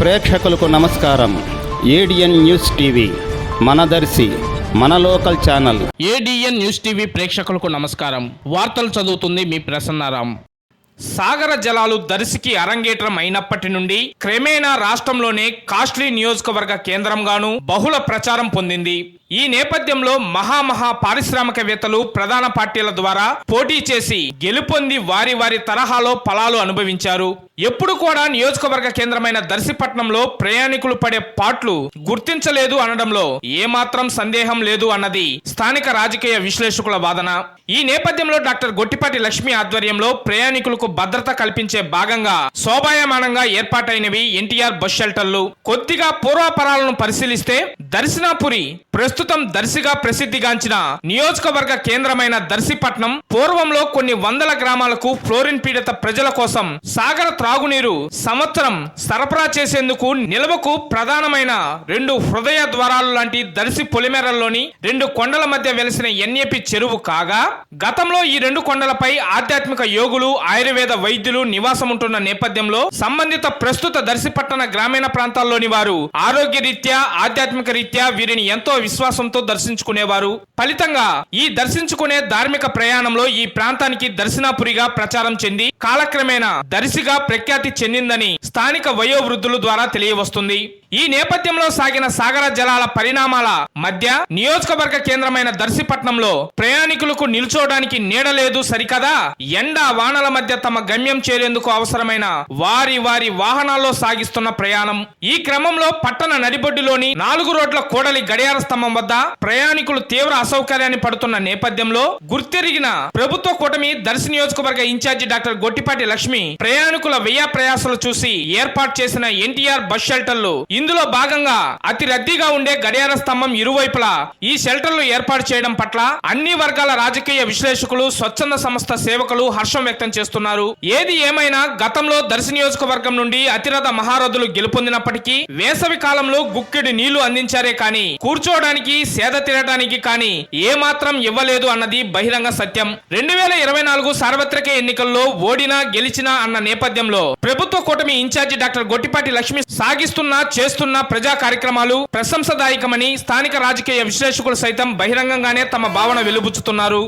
ప్రేక్షకులకు నమస్కారం. ADN news TV Manadarshi మన local channel. ADN news TV ప్రేక్షకులకు నమస్కారం. వార్తలు చదువుతుంది మీ ప్రసన్నారాం. సాగర జలాలు దర్శికి అరంగేట్రం అయినప్పటి నుండి క్రమేణా రాష్ట్రంలోనే కాస్ట్లీ నియోజకవర్గ కేంద్రంగాను బహుళ ప్రచారం పొందింది. ఈ నేపథ్యంలో మహామహా పారిశ్రామికవేత్తలు ప్రధాన పార్టీల ద్వారా పోటీ చేసి గెలుపొంది వారి వారి తరహాలో ఫలాలు అనుభవించారు. ఎప్పుడు కూడా నియోజకవర్గ కేంద్రమైన దర్శిపట్నంలో ప్రయాణికులు పడే పాట్లు గుర్తించలేదు అనడంలో ఏమాత్రం సందేహం లేదు అన్నది స్థానిక రాజకీయ విశ్లేషకుల వాదన. ఈ నేపథ్యంలో డాక్టర్ గొట్టిపాటి లక్ష్మి ఆధ్వర్యంలో ప్రయాణికులకు భద్రత కల్పించే భాగంగా శోభాయమానంగా ఏర్పాటైనవి ఎన్టీఆర్ బస్ షెల్టర్లు. కొద్దిగా పూర్వాపరాలను పరిశీలిస్తే దర్శనాపురి ప్రస్తుతం దర్శిగా ప్రసిద్ధిగాంచిన నియోజకవర్గ కేంద్రమైన దర్శిపట్నం పూర్వంలో కొన్ని వందల గ్రామాలకు ఫ్లోరిన్ పీడిత ప్రజల కోసం సాగర త్రాగునీరు సంవత్సరం సరఫరా చేసేందుకు నిల్వకు ప్రధానమైన రెండు హృదయ ద్వారాలు లాంటి దర్శి పొలిమేరల్లోని రెండు కొండల మధ్య వెలిసిన ఎన్ఏపి చెరువు కాగా గతంలో ఈ రెండు కొండలపై ఆధ్యాత్మిక యోగులు ఆయుర్వేద వైద్యులు నివాసం ఉంటున్న నేపథ్యంలో సంబంధిత ప్రస్తుత దర్శిపట్టణ గ్రామీణ ప్రాంతాల్లోని వారు ఆరోగ్య రీత్యా ఆధ్యాత్మిక రీత్యా వీరిని ఎంతో విశ్వాసంతో దర్శించుకునేవారు. ఫలితంగా ఈ దర్శించుకునే ధార్మిక ప్రయాణంలో ఈ ప్రాంతానికి దర్శనాపురిగా ప్రచారం చెంది కాలక్రమేణా దర్శిగా ప్రఖ్యాతి చెందిందని స్థానిక వయోవృద్ధుల ద్వారా తెలియవస్తుంది. ఈ నేపథ్యంలో సాగిన సాగర జలాల పరిణామాల మధ్య నియోజకవర్గ కేంద్రమైన దర్శిపట్నంలో ప్రయాణికులకు నిల్చోవడానికి నీడలేదు సరికదా? ఎండ వానల మధ్య తమ గమ్యం చేరేందుకు అవసరమైన వారి వారి వాహనాల్లో సాగిస్తున్న ప్రయాణం. ఈ క్రమంలో పట్టణ నడిబొడ్డులోని నాలుగు రోడ్ల కూడలి గడియార స్తంభం వద్ద ప్రయాణికులు తీవ్ర అసౌకర్యాన్ని పడుతున్న నేపథ్యంలో గుర్తెరిగిన ప్రభుత్వ కూటమి దర్శి నియోజకవర్గ ఇన్ఛార్జి డాక్టర్ గొట్టిపాటి లక్ష్మి ప్రయాణికుల వ్యయ ప్రయాసాలు చూసి ఏర్పాటు చేసిన ఎన్టీఆర్ బస్ షెల్టర్లు. ఇందులో భాగంగా అతి రద్దీగా ఉండే గడియార స్తంభం ఇరువైపులా ఈ షెల్టర్లు ఏర్పాటు చేయడం పట్ల అన్ని వర్గాల రాజకీయ విశ్లేషకులు స్వచ్ఛంద సంస్థ సేవకులు హర్షం వ్యక్తం చేస్తున్నారు. ఏది ఏమైనా గతంలో దర్శి నియోజకవర్గం నుండి అతిరథ మహారథులు గెలుపొందినప్పటికీ వేసవి కాలంలో గుక్కిడి నీళ్ళు అందించారే కానీ కూర్చోవడానికి సేద తీరడానికి కానీ ఏ మాత్రం ఇవ్వలేదు అన్నది బహిరంగ సత్యం. రెండు వేల ఇరవై నాలుగు సార్వత్రిక ఎన్నికల్లో ఓడినా గెలిచినా అన్న నేపథ్యంలో ప్రభుత్వ కూటమి ఇన్ఛార్జి డాక్టర్ గొట్టిపాటి లక్ష్మి సాగిస్తున్న చేస్తున్న ప్రజా కార్యక్రమాలు ప్రశంసదాయకమని స్థానిక రాజకీయ విశ్లేషకులు సైతం బహిరంగంగానే తమ భావన వెలుబుచ్చుతున్నారు.